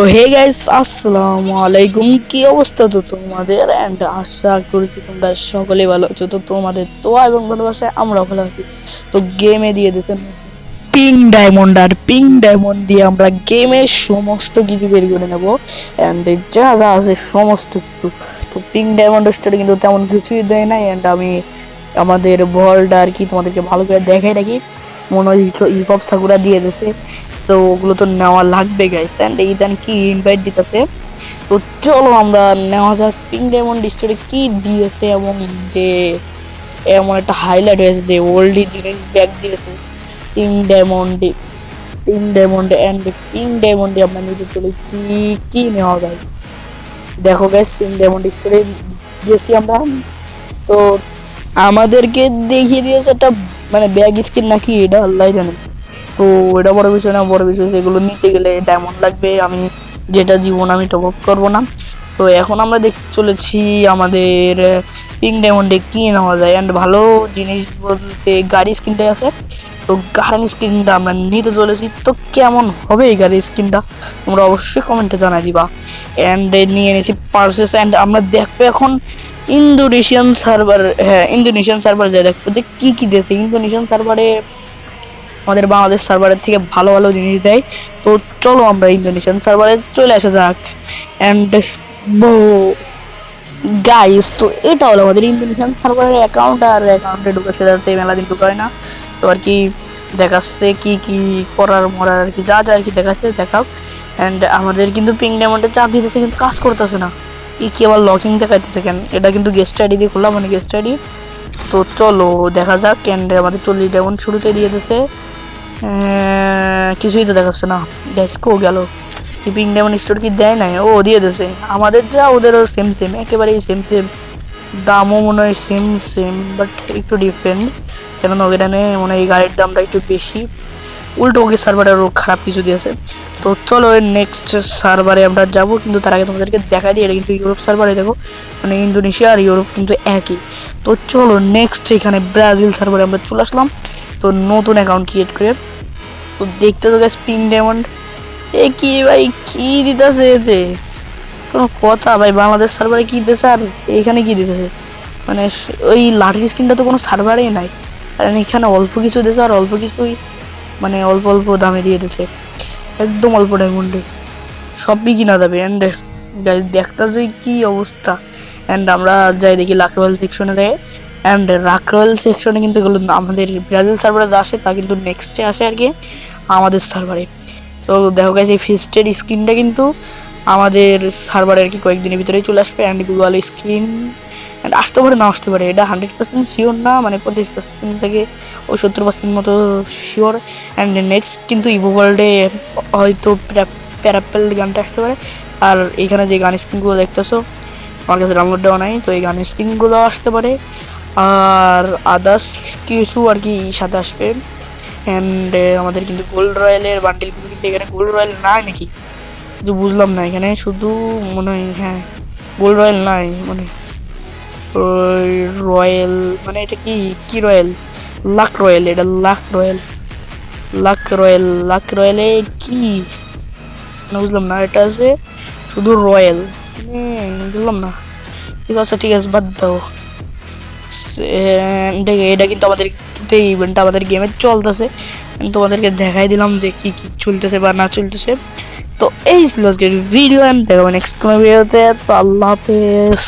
তো hey guys আসসালামু আলাইকুম কি অবস্থা তো তোমাদের এন্ড আশা করছি তোমরা সকলে ভালো আছো তো তোমাদের তো এবং ভালোবাসায় আমরা ভালো আছি তো গেমে দিয়ে দিয়েছেন পিং ডায়মন্ড আর পিং ডায়মন্ড দিয়ে আমরা গেমের সমস্ত কিছু বের করে নেব অ্যান্ড যা যা আছে সমস্ত কিছু তো পিং ডায়মন্ড স্টোরে কিন্তু তেমন কিছুই দেয় নাই অ্যান্ড আমি আমাদের বলটা আর কি তোমাদেরকে ভালো করে দেখাই রাখি মনে হয় হিপ হপ সাকুরা দিয়ে দিয়েছে তো ওগুলো তো নেওয়া লাগবে গাইস অ্যান্ড এইদান কি ইনভাইট দিতেছে? তো চলো আমরা নেওয়া যাক। পিং ডায়মন্ড স্টোরে কি দিয়েছে এমন যে এমন একটা হাইলাইট হয়েছে যে ওল্ডি জিনিস ব্যাগ দিয়েছে। পিং ডায়মন্ডে পিং ডায়মন্ডে অ্যান্ড পিং ডায়মন্ডে আমরা নিতে চলেছি। কি নেওয়া যায়? দেখো গাইস পিং ডায়মন্ড স্টোরে দিয়েছি আমরা। তো আমাদেরকে দেখিয়ে দিয়েছে একটা মানে ব্যাগ স্কিন নাকি? এটা আল্লাহ জানে। তো এটা বড় বিষয় না, বড় বিষয় সেগুলো নিতে গেলে ডায়মন্ড লাগবে। আমি যেটা জীবন আমি টপ আপ করব না। তো এখন আমরা দেখতে চলেছি আমাদের পিঙ্ক ডায়মন্ডে কি নেওয়া যায়। অ্যান্ড ভালো জিনিস বলতে গাড়ি স্কিনটাই আছে। তো গাড়ির স্কিনটা আমরা নিতে চলেছি। তো কেমন হবে এই গাড়ির স্কিনটা তোমরা অবশ্যই কমেন্টে জানাই দিবা। অ্যান্ড নিয়ে এনেছি পার্সেস অ্যান্ড আমরা দেখব এখন ইন্দোনেশিয়ান সার্ভার হ্যাঁ ইন্দোনেশিয়ান সার্ভার যাই, দেখব যে কী কী দিয়েছে। ইন্দোনেশিয়ান সার্ভারে আমাদের বাংলাদেশ সার্ভারের থেকে ভালো ভালো জিনিস দেয়। তো চলো আমরা ইন্দোনেশিয়ান সার্ভারে চলে আসা যাক। অ্যান্ড গাইস তো এটা হলো আমাদের ইন্দোনেশিয়ান সার্ভারের অ্যাকাউন্ট আর অ্যাকাউন্টে ঢুকে সেটাতে মেলা দিন ঢুকায় না। তো আর কি দেখাচ্ছে কি কি করার, মরার, আর কি যা যা আর কি দেখাচ্ছে, দেখাও। অ্যান্ড আমাদের কিন্তু পিং ডায়মন্ডে চাপ দিতেছে, কিন্তু কাজ করতেছে না। ই কি আবার লকিং দেখাইতেছে কেন? এটা কিন্তু গেস্ট আইডি দিয়ে খুললাম মানে গেস্ট আইডি তো চলো, দেখা যাক। অ্যান্ড আমাদের চল্লিশ ডায়মন্ড শুরুতে দিয়ে দিয়েছে কিছুই তো দেখাচ্ছে না। ডেস্কো গেল। পিং ডেমন স্টোর কি দেয় নাই? ও, দিয়ে দিয়েছে আমাদের যা, ওদেরও সেম সেম একেবারেই সেম সেম দামও মনে হয় সেম সেম বাট একটু ডিফারেন্ট কেননা ওখানে মনে হয় এই গাড়ির দামটা একটু বেশি। উল্টো ওকে সার্ভারে আরও খারাপ কিছু দিয়েছে। তো চলো নেক্সট সার্ভারে আমরা যাব। কিন্তু তার আগে তোমাদেরকে দেখা দিই, এটা কিন্তু ইউরোপ সার্ভারে দেখো। মানে ইন্দোনেশিয়া আর ইউরোপ কিন্তু একই। তো চলো নেক্সট এখানে ব্রাজিল সার্ভারে আমরা চলে আসলাম। তো নতুন অ্যাকাউন্ট ক্রিয়েট করে। দেখতে তো পিং ডায়মন্ড এ কি ভাই, কি দিতেছে এতে? কোনো কথা ভাই, বাংলাদেশ সার্ভারে কি দিতেছে আর এইখানে কি দিতেছে? মানে ওই লাঠির স্ক্রিনটা তো কোনো সার্ভারেই নাই। আর এখানে অল্প কিছু দিয়েছে আর অল্প কিছুই মানে অল্প অল্প দামে দিয়ে দিয়েছে একদম অল্প ডায়মন্ডে সবই কিনা যাবে। অ্যান্ড দেখতেছই কি অবস্থা। অ্যান্ড আমরা যাই দেখি লাকরোয়াল সেকশনে যাই অ্যান্ড রাকরোয়াল সেকশনে কিন্তু এগুলো আমাদের ব্রাজিল সার্ভারে যা আসে, তা কিন্তু নেক্সটে আসে আর কি আমাদের সার্ভারে তো দেখো গেছে এই ফিস্টের স্ক্রিনটা কিন্তু আমাদের সার্ভারে আর কি কয়েকদিনের ভিতরেই চলে আসবে। অ্যান্ড গুগল স্ক্রিন অ্যান্ড আসতে পারে, না আসতে পারে, এটা হান্ড্রেড পার্সেন্ট শিওর না মানে পঁচিশ পার্সেন্ট থেকে ওই সত্তর পার্সেন্ট মতো শিওর অ্যান্ড নেক্সট কিন্তু ইভো ওয়ার্ল্ডে হয়তো প্যারাপেল গানটা আসতে পারে। আর এখানে যে গান স্ক্রিনগুলো দেখতেছো, আমার কাছে ডাউনলোড দেওয়া নাই, তো এই গান স্ক্রিনগুলো আসতে পারে। আর আদার্স কিছু আর কি সাথে আসবে। অ্যান্ড আমাদের কিন্তু গোল্ড রয়্যালের বান্ডিল কিন্তু কিন্তু এখানে গোল্ড রয়্যাল নাই নাকি? কিন্তু বুঝলাম না, এখানে শুধু মনে হয় হ্যাঁ গোল্ড রয়্যাল নাই মানে রয়্যাল মানে এটা কি? কি রয়্যাল লাক রয়্যাল এটা luck royal luck royal luck রয়্যালে কি? বুঝলাম না, এটা আছে শুধু রয়্যাল বুঝলাম না। ঠিক আছে ঠিক আছে, বাদ দাও। দেখে এটা কিন্তু আমাদের কিন্তু এই ইভেন্টটা আমাদের গেমে চলতেছে। তোমাদেরকে দেখাই দিলাম যে কি কি চলতেছে বা না চলতেছে। তো এই ছিল আজকের ভিডিও নেক্সট কোনো ভিডিওতে তো আল্লাহ হাফেজ।